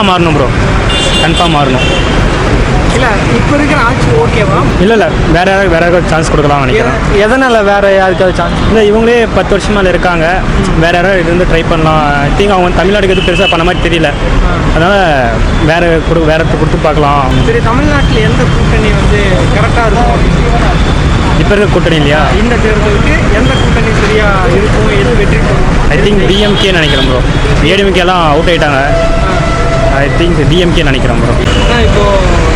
கண்டிப்பாக மாறணும் bro confirm மாறணும். இல்லை இப்போ இருக்கிற ஆட்சி ஓகேவா இல்லை இல்லை. வேற யாராவது வேற யாராவது சான்ஸ் கொடுக்கலாம்னு நினைக்கிறேன். எதனால் வேற யாருக்காவது சான்ஸ் இல்லை இவங்களே பத்து வருஷம் மேலே இருக்காங்க. வேற யாராவது இருந்து ட்ரை பண்ணலாம். ஐ திங்க் அவங்க தமிழ்நாடுக்கு எதுவும் பெருசாக பண்ண மாதிரி தெரியல. அதனால் வேற கொடு வேற கொடுத்து பார்க்கலாம். சரி தமிழ்நாட்டில் எந்த கூட்டணி வந்து கரெக்டாக இருக்கும்? இப்போ இருக்க கூட்டணி இல்லையா? இந்த தேர்தலுக்கு எந்த கூட்டணி சரியா இருக்கும்? எது வெற்றி ஐ திங்க் டிஎம்கே நினைக்கிறேன் ப்ரோ ஏடிஎம்கேலாம் அவுட் ஆயிட்டாங்க. ஐ திங்க் டிஎம்கே நினைக்கிறேன் ப்ரோ ஆனால் இப்போ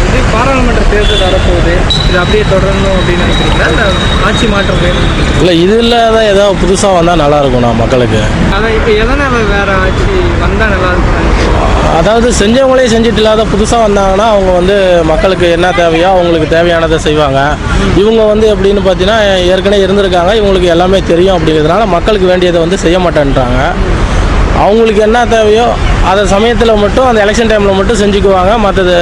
இது பாராளுமன்ற தேர்தல் வரப்போகுது. இது அப்படியே தொடரணும் அப்படின்னு நினைக்கிறீங்களா? இல்லை ஆட்சி மாற்றம் வேணும் இல்லை இது இல்லாத ஏதாவது புதுசாக வந்தால் நல்லா இருக்கும்ண்ணா மக்களுக்கு. அதான் இப்போ எதனால் வேற ஆட்சி வந்தால் நல்லா இருக்கும் நினைக்கிறீங்க? அதாவது செஞ்சவங்களே செஞ்சுட்டு இல்லாத புதுசாக வந்தாங்கன்னா அவங்க வந்து மக்களுக்கு என்ன தேவையோ அவங்களுக்கு தேவையானதை செய்வாங்க. இவங்க வந்து எப்படின்னு பார்த்தீங்கன்னா ஏற்கனவே இருந்திருக்காங்க. இவங்களுக்கு எல்லாமே தெரியும் அப்படிங்கிறதுனால மக்களுக்கு வேண்டியதை வந்து செய்ய மாட்டேன்றாங்க. அவங்களுக்கு என்ன தேவையோ அதை சமயத்தில் மட்டும் அந்த எலெக்ஷன் டைமில் மட்டும் செஞ்சுக்குவாங்க. மற்றது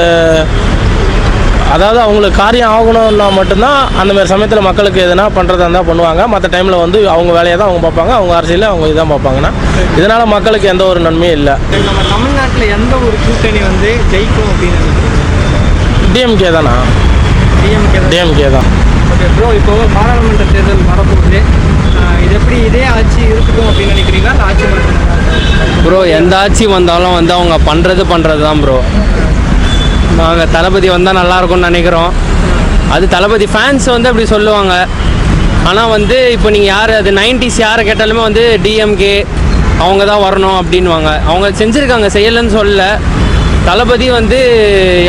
அதாவது அவங்களுக்கு காரியம் ஆகணும்னா மட்டும்தான் அந்த மாதிரி சமயத்தில் மக்களுக்கு எதனா பண்ணுறதா இருந்தால் பண்ணுவாங்க. மற்ற டைமில் வந்து அவங்க வேலையை தான் அவங்க பார்ப்பாங்க. அவங்க அரசியலில் அவங்க இதான் பார்ப்பாங்கன்னா. இதனால் மக்களுக்கு எந்த ஒரு நன்மையும் இல்லை. நம்ம தமிழ்நாட்டில் எந்த ஒரு கூட்டணி வந்து ஜெயிக்கும் அப்படின்னு டிஎம்கே தானா? டிஎம்கே தான். ஓகே ப்ரோ இப்போ பாராளுமன்ற தேர்தல் ஆஹ் இது எப்படி இதே ஆட்சி இருக்கட்டும் அப்படின்னு நினைக்கிறீங்களா? ஆட்சி ப்ரோ எந்த ஆட்சி வந்தாலும் வந்து அவங்க பண்ணுறது பண்ணுறது தான் ப்ரோ நாங்கள் தளபதி வந்தால் நல்லா இருக்கும்னு நினைக்கிறோம். அது தளபதி ஃபேன்ஸ் வந்து அப்படி சொல்லுவாங்க. ஆனால் வந்து இப்போ நீங்கள் யார் அது நைன்டிஸ் யாரை கேட்டாலுமே வந்து டிஎம்கே அவங்க தான் வரணும் அப்படின்வாங்க அவங்க செஞ்சுருக்காங்க செய்யலைன்னு சொல்லல. தளபதி வந்து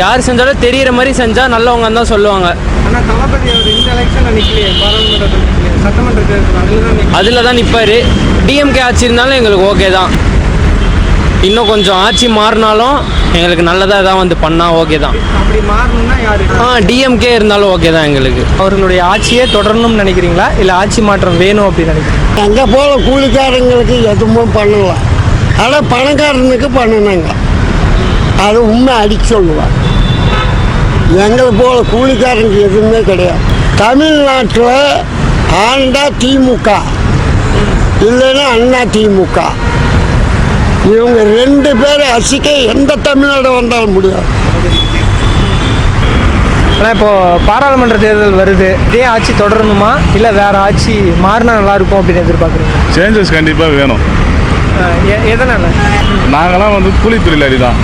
யார் செஞ்சாலும் தெரியிற மாதிரி செஞ்சால் நல்லவங்க தான் சொல்லுவாங்க. ஆனால் தளபதி அவர் இந்த எலெக்ஷனில் நிற்கலையே பாராளுமன்றத்தில் நிற்கலையே சட்டமன்ற தேர்தல் அதில் தான் நிற்பார் டிஎம்கே ஆட்சி இருந்தாலும் எங்களுக்கு ஓகே தான். இன்னும் கொஞ்சம் ஆட்சி மாறினாலும் எங்களுக்கு நல்லதாக தான் வந்து பண்ணால் ஓகே தான். அப்படி மாறணும்னா யாரு? ஆ டிஎம்கே இருந்தாலும் ஓகே தான் எங்களுக்கு. அவர்களுடைய ஆட்சியே தொடரணும்னு நினைக்கிறீங்களா? இல்லை ஆட்சி மாற்றம் வேணும் அப்படின்னு நினைக்கிறீங்க எங்கே போல கூலிக்காரங்களுக்கு எதுவும் பண்ணலாம். ஆனால் பணக்காரனுக்கு பண்ணணுங்க அது உண்மை அடிக்க சொல்லுவான் எங்களை போல கூலிக்காரங்க எதுவுமே கிடையாது. தமிழ்நாட்டில் ஆண்டா திமுக இல்லைன்னா அண்ணா திமுக. இவங்க ரெண்டு பேரும் அசிக்க எந்த தமிழ்நாடு வந்தாலும் முடியாது. ஆனால் இப்போ பாராளுமன்ற தேர்தல் வருது. இதே ஆட்சி தொடரணுமா? இல்லை வேற ஆட்சி மாறினா நல்லா இருக்கும் அப்படின்னு எதிர்பார்க்குறீங்க சேஞ்சஸ் கண்டிப்பாக வேணும். எதனால? நாங்களாம் வந்து கூலி தொழிலாளி தான்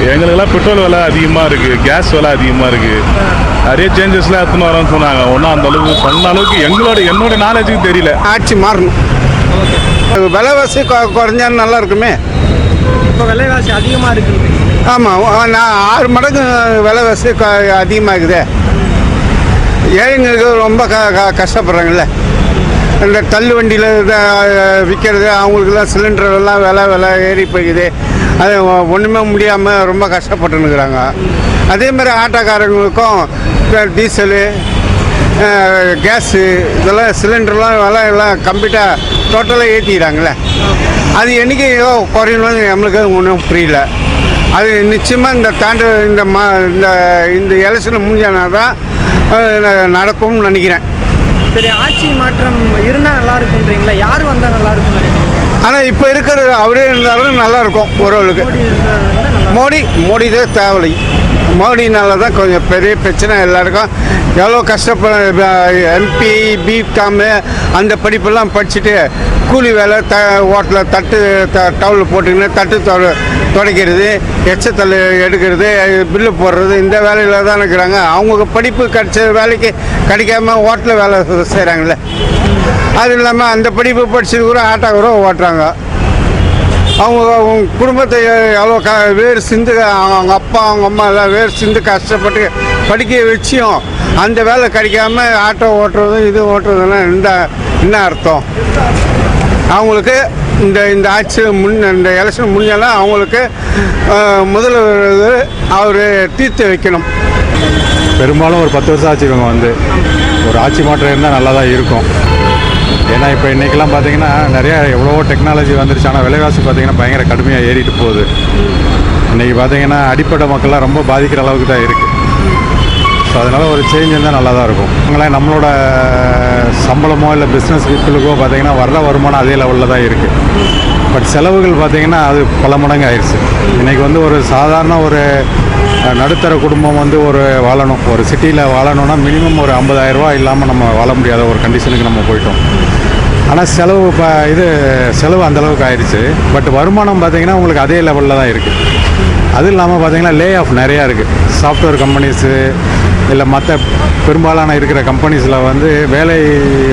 எங்களுக்கெல்லாம் பெட்ரோல் விலை அதிகமாக இருக்குது கேஸ் விலை அதிகமாக இருக்குது நிறைய சேஞ்சஸ்லாம் எடுத்துன்னு வரோம்னு சொன்னாங்க. ஒன்றும் அந்த அளவுக்கு சொன்ன அளவுக்கு எங்களோட என்னோட நாலேஜுக்கு தெரியல. ஆட்சி மாறணும். விலைவாசி கொ- குறைஞ்சா நல்லா இருக்குமே. இப்போ விலைவாசி அதிகமாக இருக்குன்றீங்க ஆமாம் நான் ஆறு மடங்கு விலைவாசி அதிகமாகுதே. ஏழைங்களுக்கு ரொம்ப க க- கஷ்டப்படுறாங்கல்ல? இந்த தள்ளு வண்டியில் விற்கிறது அவங்களுக்குலாம் சிலிண்டர் எல்லாம் விலை விலை ஏறி போய்க்குது அது ஒன்றுமே முடியாமல் ரொம்ப கஷ்டப்பட்டுனுக்குறாங்க அதே மாதிரி ஆட்டோக்காரங்களுக்கும் டீசலு கேஸு இதெல்லாம் சிலிண்டர்லாம் விலை எல்லாம் கம்ப்ளீட்டாக டோட்டலாக ஏற்றிக்கிறாங்களே அது என்றைக்கையோ குறையணும்னு நம்மளுக்கு ஒன்றும் புரியல. அது நிச்சயமாக இந்த தாண்டு இந்த மா இந்த இந்த எலெக்ஷன் முடிஞ்சானா தான் நடக்கும்னு நினைக்கிறேன். சரி ஆட்சி மாற்றம் இருந்தால் நல்லா இருக்குன்றீங்களா யார் வந்தால் நல்லா இருக்கும்னு ஆனால் இப்போ இருக்கிற அவரே இருந்தாலும் நல்லா இருக்கும் ஓரளவுக்கு. மோடி மோடி தான் தேவை மோடினால தான் கொஞ்சம் பெரிய பிரச்சனை எல்லாருக்கும். எவ்வளோ கஷ்டப்பட எம்பி பிகாமு அந்த படிப்பெல்லாம் படிச்சுட்டு கூலி வேலை த ஓட்டில் தட்டு த டவுலில் போட்டுக்கின்னு தட்டு தொ துடைக்கிறது எச்சத்தல் எடுக்கிறது பில்லு போடுறது இந்த வேலையில் தான் இருக்கிறாங்க. அவங்க படிப்பு கிடைச்ச வேலைக்கு கிடைக்காம ஹோட்டலில் வேலை செய்கிறாங்களே அது இல்லாமல் அந்த படிப்பு படிச்சது கூட ஆட்டோ கூட ஓட்டுறாங்க. அவங்க அவங்க குடும்பத்தை எவ்வளோ க வேறு சிந்து அவங்க அப்பா அவங்க அம்மா எல்லாம் வேறு சிந்து கஷ்டப்பட்டு படிக்க வச்சியும் அந்த வேலை கிடைக்காம ஆட்டோ ஓட்டுறதும் இது ஓட்டுறதுலாம் இந்த என்ன அர்த்தம்? அவங்களுக்கு இந்த இந்த ஆட்சி முன் இந்த எலெக்ஷன் முன்னெல்லாம் அவங்களுக்கு முதல்வர் அவர் தீர்த்து வைக்கணும். பெரும்பாலும் ஒரு பத்து வருஷம் ஆச்சு இவங்க வந்து. ஒரு ஆட்சி மாற்றம் இருந்தால் நல்லா தான் இருக்கும். ஏன்னா இப்போ இன்றைக்கெல்லாம் பார்த்தீங்கன்னா நிறைய எவ்வளவோ டெக்னாலஜி வந்துருச்சு. ஆனால் விலைவாசி பார்த்தீங்கன்னா பயங்கர கடுமையாக ஏறிட்டு போகுது. இன்றைக்கி பார்த்தீங்கன்னா அடிப்படை மக்கள்லாம் ரொம்ப பாதிக்கிற அளவுக்கு தான் இருக்குது ஸோ அதனால் ஒரு சேஞ்ச் இருந்தால் நல்லா தான் இருக்கும். அவங்களாம் நம்மளோட சம்பளமோ இல்லை பிஸ்னஸ் பீப்புளுக்கோ பார்த்தீங்கன்னா வர்ற வருமானம் அதே லெவலில் தான் இருக்குது பட் செலவுகள் பார்த்திங்கன்னா அது பல மடங்கு ஆயிடுச்சு இன்றைக்கி வந்து ஒரு சாதாரண ஒரு நடுத்தர குடும்பம் வந்து ஒரு வாழணும். ஒரு சிட்டியில் வாழணும்னா மினிமம் ஒரு 50000 இல்லாமல் நம்ம வாழ முடியாத ஒரு கண்டிஷனுக்கு நம்ம போயிட்டோம். ஆனால் செலவு இப்போ இது செலவு அந்தளவுக்கு ஆயிடுச்சு பட் வருமானம் பார்த்திங்கன்னா உங்களுக்கு அதே லெவலில் தான் இருக்குது அது இல்லாமல் பார்த்தீங்கன்னா லே ஆஃப் நிறையா இருக்குது சாஃப்ட்வேர் கம்பெனிஸு இல்லை மற்ற பெரும்பாலான இருக்கிற கம்பெனிஸில் வந்து வேலை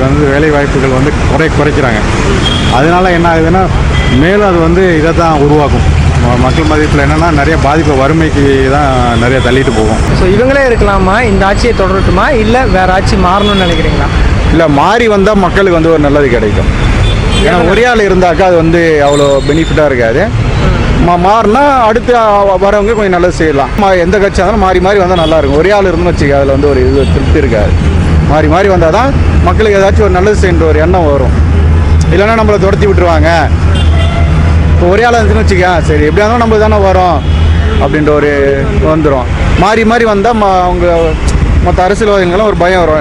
வந்து வேலை வாய்ப்புகள் வந்து குறை குறைக்கிறாங்க. அதனால என்ன ஆகுதுன்னா மேலும் அது வந்து இதை தான் உருவாக்கும். மக்கள் மதிப்பில் என்னென்னா நிறைய பாதிப்பு வறுமைக்கு தான் நிறைய தள்ளிட்டு போகும். ஸோ இவங்களே இருக்கலாமா? இந்த ஆட்சியை தொடரட்டுமா? இல்லை வேற ஆட்சி மாறணும்னு நினைக்கிறீங்களா? இல்லை மாறி வந்தால் மக்களுக்கு வந்து ஒரு நல்லது கிடைக்கும். ஏன்னா ஒரே ஆள் இருந்தாக்கா அது வந்து அவ்வளோ பெனிஃபிட்டாக இருக்காது. மா. மாறினா அடுத்து வரவங்க கொஞ்சம் நல்லது செய்யலாம். மா எந்த கட்சியாக இருந்தாலும் மாறி மாறி வந்தால் நல்லா இருக்கும். ஒரே ஆள் இருந்துன்னு வச்சுக்க அதில் வந்து ஒரு இது திருப்தி இருக்காது. மாறி மாறி வந்தால் தான் மக்களுக்கு ஏதாச்சும் ஒரு நல்லது செய்யன்ற ஒரு எண்ணம் வரும். இல்லைன்னா நம்மளை துரத்தி விட்டுருவாங்க. இப்போ ஒரே ஆளாக இருந்துச்சுன்னு வச்சுக்க சரி எப்படியா இருந்தாலும் நம்ம தானே வரோம் அப்படின்ற ஒரு வந்துடும் மாறி மாறி வந்தால் அவங்க மற்ற அரசியல்வாதிகளும் ஒரு பயம் வரும்.